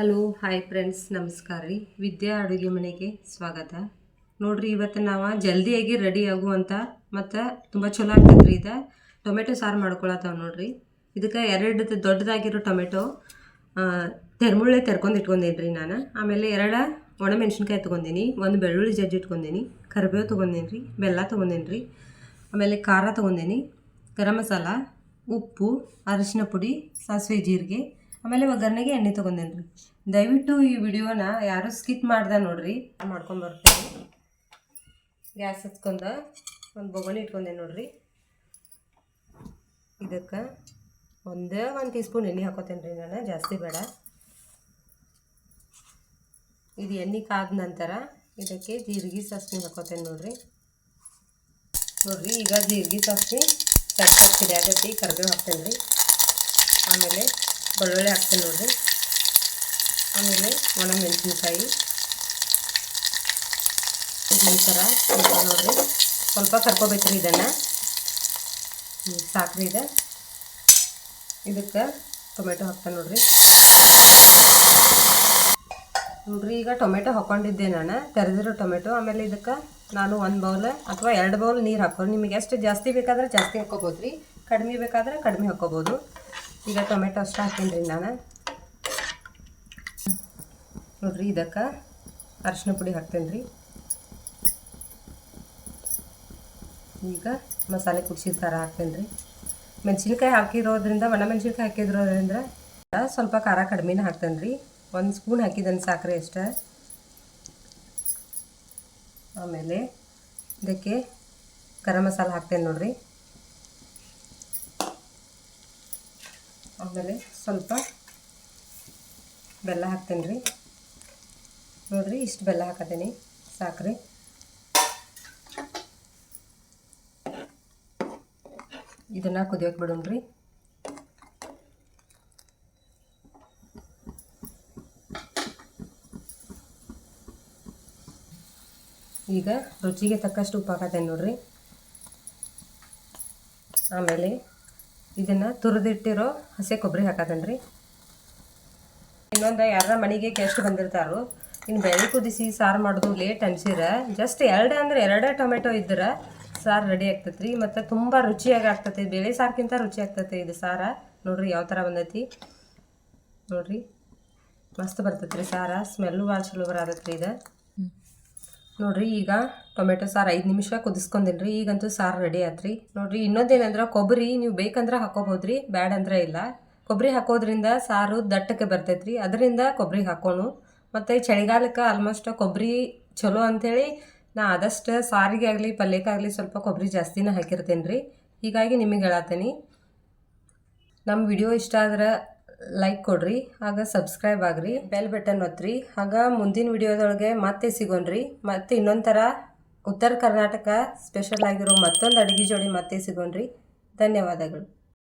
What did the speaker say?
Hello, hi friends, ನಮಸ್ಕಾರ ರೀ. ವಿದ್ಯಾ ಅಡುಗೆ ಮನೆಗೆ ಸ್ವಾಗತ. ನೋಡ್ರಿ, ಇವತ್ತು ನಾವು ಜಲ್ದಿಯಾಗಿ ರೆಡಿ ಆಗುವಂಥ ಮತ್ತು ತುಂಬ ಚಲೋ ಆಗ್ತೈತೆ ರೀ ಇದು. ಟೊಮೆಟೊ ಸಾರು ಮಾಡ್ಕೊಳತ್ತಾವ ನೋಡಿರಿ. ಇದಕ್ಕೆ ಎರಡು ದೊಡ್ಡದಾಗಿರೋ ಟೊಮೆಟೊ ತೆರ್ಮುಳ್ಳೆ ತೆರ್ಕೊಂಡು ರೀ ನಾನು. ಆಮೇಲೆ ಎರಡು ಒಣಮೆಣ್ಸಿನ್ಕಾಯಿ ತೊಗೊಂಡಿನಿ, ಒಂದು ಬೆಳ್ಳುಳ್ಳಿ ಜಜ್ಜಿ ಇಟ್ಕೊಂಡೀನಿ, ಕರಿಬೇವು ತೊಗೊಂಡೀನಿ ರೀ ಬೆಲ್ಲ ತೊಗೊಂಡೀನಿ ರೀ ಆಮೇಲೆ ಖಾರ ತೊಗೊಂಡೀನಿ, ಗರಂ ಮಸಾಲ, ಉಪ್ಪು ಅರಿಶಿನ ಪುಡಿ, ಸಾಸಿವೆ ಜೀರಿಗೆ ಆಮೇಲೆ ಒಗ್ಗರಣೆಗೆ ಎಣ್ಣೆ ತೊಗೊಂಡೇನಿ ರೀ ದಯವಿಟ್ಟು ಈ ವಿಡಿಯೋನ ಯಾರು ಸ್ಕಿಪ್ ಮಾಡ್ದೆ ನೋಡ್ರಿ. ಮಾಡ್ಕೊಂಬರ್ತೀನಿ ಗ್ಯಾಸ್ ಹಚ್ಕೊಂಡ ಒಂದು ಬೊಗಣಿ ಇಟ್ಕೊಂಡೆ ನೋಡ್ರಿ. ಇದಕ್ಕೆ ಒಂದೇ ಒಂದು ಟೀ ಸ್ಪೂನ್ ಎಣ್ಣೆ ಹಾಕೋತೇನೆ ರೀ ನಾನು, ಜಾಸ್ತಿ ಬೇಡ. ಇದು ಎಣ್ಣೆ ಕಾದ ನಂತರ ಇದಕ್ಕೆ ಜೀರಿಗೆ ಸಾಸಿವೆ ಹಾಕೋತೇನೆ ನೋಡ್ರಿ. ನೋಡ್ರಿ, ಈಗ ಜೀರಿಗೆ ಸಾಸಿವೆ ಸ್ವಲ್ಪ ಸಿಡಿಯಾಗತ್ತಿ ಕರಿಬೇವು ಹಾಕ್ತೇನೆ ರೀ ಆಮೇಲೆ ಬೆಳ್ಳುಳ್ಳಿ ಹಾಕ್ತೇನೆ ನೋಡಿರಿ. ಆಮೇಲೆ ಒಣ ಮೆಣಸಿನ್ಕಾಯಿ ಇದು ಈ ಥರ ನೋಡ್ರಿ. ಸ್ವಲ್ಪ ಕರ್ಕೋಬೇಕ್ರಿ ಇದನ್ನು. ಸಾಕ್ರಿ ಇದೆ. ಇದಕ್ಕೆ ಟೊಮೆಟೊ ಹಾಕ್ತೇನೆ ನೋಡಿರಿ. ನೋಡ್ರಿ, ಈಗ ಟೊಮೆಟೊ ಹಾಕ್ಕೊಂಡಿದ್ದೆ ನಾನು. ತೆರೆದಿರೋ ಟೊಮೆಟೊ, ಆಮೇಲೆ ಇದಕ್ಕೆ ನಾನು ಒಂದು ಬೌಲ್ ಅಥವಾ ಎರಡು ಬೌಲ್ ನೀರು ಹಾಕೋರಿ ನಿಮಗೆ ಎಷ್ಟು ಜಾಸ್ತಿ ಬೇಕಾದ್ರೆ ಜಾಸ್ತಿ ಹಾಕ್ಕೋಬೋದು ರೀ ಕಡಿಮೆ ಬೇಕಾದ್ರೆ ಕಡಿಮೆ ಹಾಕ್ಕೋಬೋದು. ಈಗ ಟೊಮೆಟೊ ಅಷ್ಟು ರೀ ನಾನು. ನೋಡ್ರಿ, ಇದಕ್ಕೆ ಅರಶಿನ ಪುಡಿ ಹಾಕ್ತೇನೆ ರೀ. ಈಗ ಮಸಾಲೆ ಕುಡ್ಸಿದ ಥರ ಹಾಕ್ತೇನೆ ರೀ. ಮೆಣಸಿನ್ಕಾಯಿ ಹಾಕಿರೋದ್ರಿಂದ, ಒಣ ಮೆಣಸಿನ್ಕಾಯಿ ಹಾಕಿದ್ರೋದ್ರಿಂದ ಸ್ವಲ್ಪ ಖಾರ ಕಡಿಮೆನೇ ಹಾಕ್ತೇನೆ ರೀ. ಒಂದು ಸ್ಪೂನ್ ಹಾಕಿದ್ದೇನೆ ಸಾಕ್ರೆ ಅಷ್ಟೇ. ಆಮೇಲೆ ಇದಕ್ಕೆ ಗರಂ ಮಸಾಲೆ ಹಾಕ್ತೇನೆ ನೋಡ್ರಿ. ಆಮೇಲೆ ಸ್ವಲ್ಪ ಬೆಲ್ಲ ಹಾಕ್ತೀನಿ ರೀ. ನೋಡಿರಿ, ಇಷ್ಟು ಬೆಲ್ಲ ಹಾಕತ್ತೀನಿ ಸಾಕ್ರಿ. ಇದನ್ನು ಕುದಿಯೋಕೆ ಬಿಡೋಣ್ರಿ ಈಗ ರುಚಿಗೆ ತಕ್ಕಷ್ಟು ಉಪ್ಪು ಹಾಕತ್ತೇನೆ ನೋಡ್ರಿ. ಆಮೇಲೆ ಇದನ್ನು ತುರಿದಿಟ್ಟಿರೋ ಹಸಿ ಕೊಬ್ಬರಿ ಹಾಕತ್ತೇನೆ ರೀ ಇನ್ನೊಂದು ಯಾರ ಮನೆಗೆ ಗೆಸ್ಟ್ ಬಂದಿರ್ತಾರೋ ಇನ್ನು ಬೆಳೆ ಕುದಿಸಿ ಸಾರು ಮಾಡೋದು ಲೇಟ್ ಅನ್ಸಿರ ಜಸ್ಟ್ ಎರಡು ಅಂದ್ರೆ ಎರಡೇ ಟೊಮೆಟೊ ಇದ್ದರೆ ಸಾರು ರೆಡಿ ಆಗ್ತೈತೆ ರೀ ಮತ್ತು ತುಂಬ ರುಚಿಯಾಗಿ ಆಗ್ತೈತಿ, ಬೇಳೆ ಸಾರ್ಕಿಂತ ರುಚಿ ಆಗ್ತೈತೆ ಇದು ಸಾರ. ನೋಡ್ರಿ ಯಾವ ಥರ ಬಂದೈತಿ. ನೋಡ್ರಿ, ಮಸ್ತ್ ಬರ್ತೈತೆ ರೀ ಸಾರ ಸ್ಮೆಲ್ಲು ಭಾಳ ಚಲೋ ಬರತೈತೆ ರೀ ಇದು. ನೋಡ್ರಿ, ಈಗ ಟೊಮೆಟೊ ಸಾರು ಐದು ನಿಮಿಷ ಕುದಿಸ್ಕೊಂಡಿನಿ ರೀ ಈಗಂತೂ ಸಾರು ರೆಡಿ ಆತ್ರಿ. ನೋಡ್ರಿ, ಇನ್ನೊಂದೇನಂದ್ರೆ ಕೊಬ್ಬರಿ ನೀವು ಬೇಕಂದ್ರೆ ಹಾಕೋಬೋದು ರೀ ಬ್ಯಾಡ ಅಂದ್ರೆ ಇಲ್ಲ. ಕೊಬ್ಬರಿ ಹಾಕೋದ್ರಿಂದ ಸಾರು ದಟ್ಟಕ್ಕೆ ಬರ್ತೈತ್ರಿ, ಅದರಿಂದ ಕೊಬ್ಬರಿ ಹಾಕೋನು ಮತ್ತು ಚಳಿಗಾಲಕ್ಕೆ ಆಲ್ಮೋಸ್ಟ್ ಕೊಬ್ಬರಿ ಚಲೋ ಅಂಥೇಳಿ ನಾ ಆದಷ್ಟು ಸಾರಿಗೆ ಆಗಲಿ ಪಲ್ಯಕ್ಕಾಗಲಿ ಸ್ವಲ್ಪ ಕೊಬ್ಬರಿ ಜಾಸ್ತಿನೇ ಹಾಕಿರ್ತೇನೆ ರೀ ಹೀಗಾಗಿ ನಿಮಗೆ ಹೇಳತ್ತೀನಿ ನಮ್ಮ ವಿಡಿಯೋ ಇಷ್ಟ ಆದ್ರೆ ಲೈಕ್ ಕೊಡ್ರಿ, ಆಗ ಸಬ್ಸ್ಕ್ರೈಬ್ ಆಗ್ರಿ ಬೆಲ್ ಬಟನ್ ಒತ್ತಿರಿ, ಆಗ ಮುಂದಿನ ವಿಡಿಯೋದೊಳಗೆ ಮತ್ತೆ ಸಿಗೋಣ್ರಿ. ಮತ್ತೆ ಇನ್ನೊಂದು ಥರ ಉತ್ತರ ಕರ್ನಾಟಕ ಸ್ಪೆಷಲ್ ಆಗಿರೋ ಮತ್ತೊಂದು ಅಡುಗೆ ಜೋಡಿ ಮತ್ತೆ ಸಿಗೋಣ್ರಿ. ಧನ್ಯವಾದಗಳು.